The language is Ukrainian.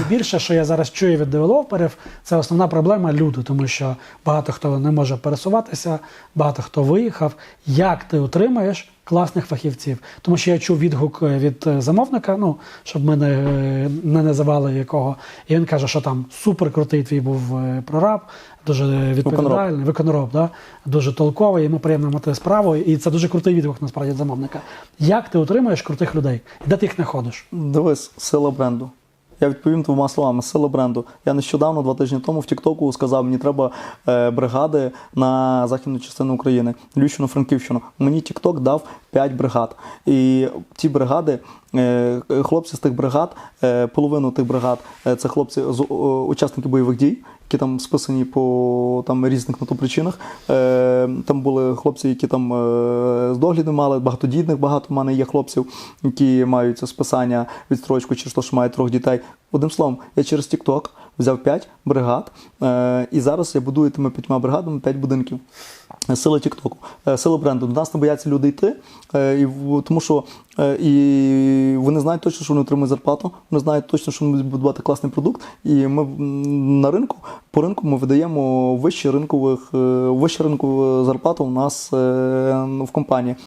найбільше, що я зараз чую від девелоперів, це основна проблема люди, тому що багато хто не може пересуватися, багато хто виїхав. Як ти отримаєш класних фахівців? Тому що я чув відгук е, від е, замовника, ну щоб ми не, е, не називали якого, і він каже, що там супер крутий твій був прораб, дуже відповідальний, виконроб, да? дуже толковий, йому приємно мати справу, і це дуже крутий відгук насправді від замовника. Як ти отримаєш крутих людей? Де ти їх знаходиш? Дивись, сила бренду. Я відповім двома словами: сила бренду. Я нещодавно, два тижні тому, в Тіктоку сказав, мені треба е, бригади на західну частину України, Львівщину, Франківщину. Мені Тікток дав 5 бригад. І ті бригади, хлопці з тих бригад, е, половину тих бригад е, це хлопці з е, учасники бойових дій. Які там списані по там різних на то причинах. Е, там були хлопці, які там е, з догляду мали, багатодітних багато в мене є хлопців, які мають списання, відстрочку чи що мають трьох дітей. Одним словом, я через TikTok взяв 5 бригад, е, і зараз я будую п'ятьма бригадами 5 будинків. Сила Тіктоку, е, сила бренду. До нас не бояться люди йти, е, і, тому що е, і вони знають точно, що вони отримують зарплату, вони знають точно, що вони будуть будувати класний продукт. І ми на ринку, по ринку ми видаємо вищі ринкових, е, вищу ринкову зарплату у нас е, в компанії.